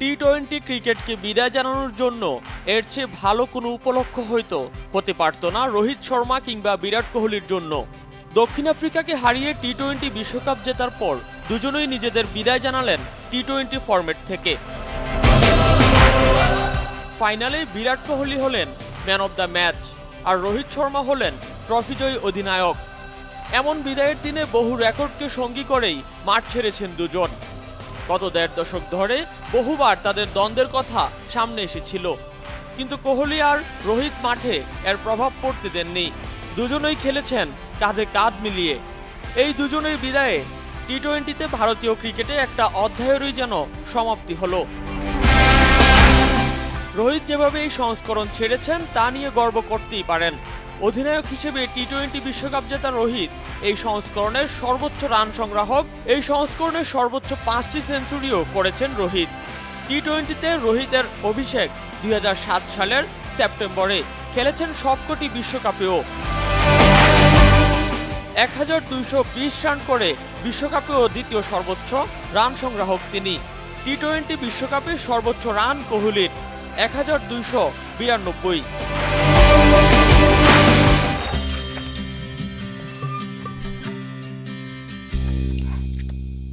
T twenty ক্রিকেটকে বিদায় জানানোর জন্য এর চেয়ে ভালো কোনো উপলক্ষ হয়তো হতে পারত না রোহিত শর্মা কিংবা বিরাট কোহলির জন্য। দক্ষিণ আফ্রিকাকে হারিয়ে টি টোয়েন্টি বিশ্বকাপ জেতার পর দুজনেই নিজেদের বিদায় জানালেন টি টোয়েন্টি ফরম্যাট থেকে। ফাইনালে বিরাট কোহলি হলেন ম্যান অব দ্য ম্যাচ আর রোহিত শর্মা হলেন ট্রফিজয়ী অধিনায়ক। এমন বিদায়ের দিনে বহু রেকর্ডকে সঙ্গী করেই মাঠ ছেড়েছেন দুজন। গত দেড় দশক ধরে বহুবার তাদের দ্বন্দ্বের কথা সামনে এসেছিল। কিন্তু কোহলি আর রোহিত মাঠে এর প্রভাব পড়তে দেননি। দুজনেই খেলেছেন কাঁধে কাঁধ মিলিয়ে। এই দুজনের বিদায়ে টি টোয়েন্টিতে ভারতীয় ক্রিকেটে একটা অধ্যায়েরই যেন সমাপ্তি হলো। রোহিত যেভাবে এই সংস্করণ ছেড়েছেন, তা নিয়ে গর্ব করতেই পারেন। অধিনায়ক হিসেবে টি টোয়েন্টি বিশ্বকাপ জেতা রোহিত। এই সংস্করণের সর্বোচ্চ রান সংগ্রাহক, এই সংস্করণের সর্বোচ্চ পাঁচটি সেঞ্চুরিও করেছেন রোহিত। টি টোয়েন্টিতে রোহিতের অভিষেক দুই হাজার সাত সালের সেপ্টেম্বরে খেলেছেন সবকটি বিশ্বকাপেও। এক হাজার দুইশো বিশ রান করে বিশ্বকাপেও দ্বিতীয় সর্বোচ্চ রান সংগ্রাহক তিনি। টি টোয়েন্টি বিশ্বকাপে সর্বোচ্চ রান কোহলির এক হাজার দুইশো বিরানব্বই।